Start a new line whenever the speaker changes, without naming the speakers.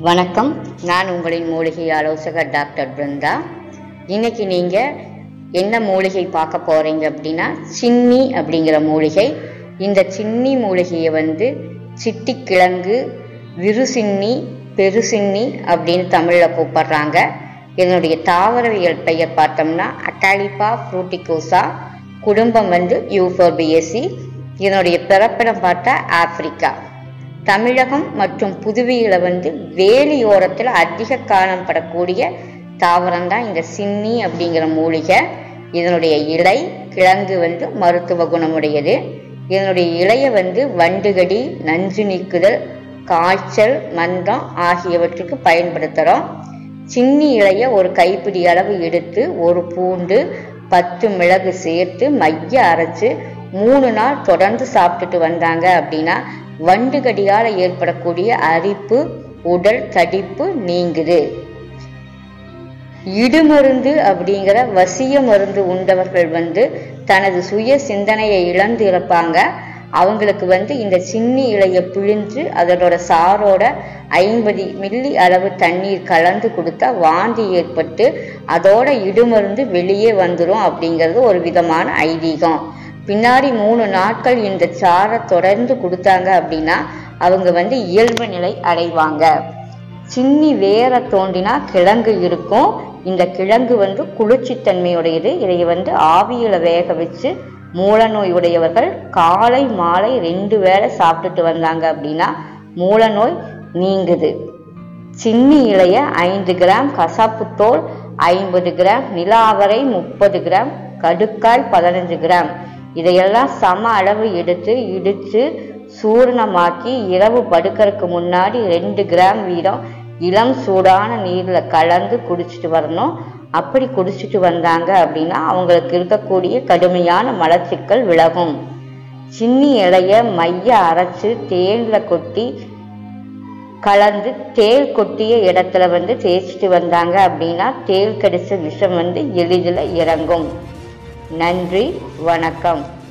வணக்கம். நான் உங்களின் மூலிகை ஆலோசகர் டாக்டர் பிருந்தா. இன்னைக்கு நீங்கள் என்ன மூலிகை பார்க்க போகிறீங்க அப்படின்னா சின்னி அப்படிங்கிற மூலிகை. இந்த சின்னி மூலிகையை வந்து சிட்டிக்கிழங்கு விருசின்னி பெருசின்னி அப்படின்னு தமிழில் கூப்பிடுறாங்க. இதனுடைய தாவரவியல் பெயர் பார்த்தோம்னா அட்டாலிபா ஃப்ரூட்டிகோசா. குடும்பம் வந்து யூஃபோர்பிஎஸ்சி இதனுடைய பிறப்பிடம் பார்த்தா ஆப்பிரிக்கா. தமிழகம் மற்றும் புதுவையில் வந்து வேலியோரத்தில் அதிக காணப்படக்கூடிய தாவரம் தான் இந்த சின்னி அப்படிங்கிற மூலிகை. இதனுடைய இலை கிழங்கு வந்து மருத்துவ குணமுடையது. இதனுடைய இலையை வந்து வண்டுகடி நஞ்சு நீக்குதல் காய்ச்சல் மந்தம் ஆகியவற்றுக்கு பயன்படுத்துகிறோம் சின்னி இலையை ஒரு கைப்பிடி அளவு எடுத்து ஒரு பூண்டு பத்து மிளகு சேர்த்து மைய அரைச்சு மூணு நாள் தொடர்ந்து சாப்பிட்டுட்டு வந்தாங்க அப்படின்னா வண்டுகடியால் ஏற்படக்கூடிய அரிப்பு உடல் தடிப்பு நீங்குது. இடுமருந்து அப்படிங்கிற வசிய மருந்து உண்டவர்கள் வந்து தனது சுய சிந்தனையை இழந்து இருப்பாங்க அவங்களுக்கு வந்து இந்த சின்னி இலையை பிழிஞ்சு அதனோட சாரோட ஐம்பது மில்லி அளவு தண்ணீர் கலந்து கொடுத்தா வாந்தி ஏற்பட்டு அதோட இடுமருந்து வெளியே வந்துடும் அப்படிங்கிறது ஒரு விதமான ஐதீகம். பின்னாடி மூணு நாட்கள் இந்த சாரை தொடர்ந்து கொடுத்தாங்க அப்படின்னா அவங்க வந்து இயல்பு நிலை அடைவாங்க. சின்னி வேற தோண்டினா கிழங்கு இருக்கும். இந்த கிழங்கு வந்து குளிர்ச்சித்தன்மையுடையது. இதை வந்து ஆவியில வேக வச்சு மூலநோய் உடையவர்கள் காலை மாலை ரெண்டு வேளை சாப்பிட்டுட்டு வந்தாங்க அப்படின்னா மூலநோய் நீங்குது. சின்னி இலைய ஐந்து கிராம் கசாப்புத்தோல் ஐம்பது கிராம் நிலாவரை முப்பது கிராம் கடுக்காய் பதினஞ்சு கிராம். இதையெல்லாம் சம அளவு எடுத்து இடித்து சூரணமாக்கி இரவு படுக்கறதுக்கு முன்னாடி ரெண்டு கிராம் வீதம் இளம் சூடான நீரில் கலந்து குடிச்சிட்டு வரணும். அப்படி குடிச்சிட்டு வந்தாங்க அப்படின்னா அவங்களுக்கு இருக்கக்கூடிய கடுமையான மலச்சிக்கல் விலகும். சின்னி இலைய மைய அரைச்சு தேனில் கொட்டி கலந்து தேள் கொட்டிய இடத்துல வந்து தேய்ச்சிட்டு வந்தாங்க அப்படின்னா தேள் கடிச்ச விஷம் வந்து எளிதில் இறங்கும். நன்றி வணக்கம்.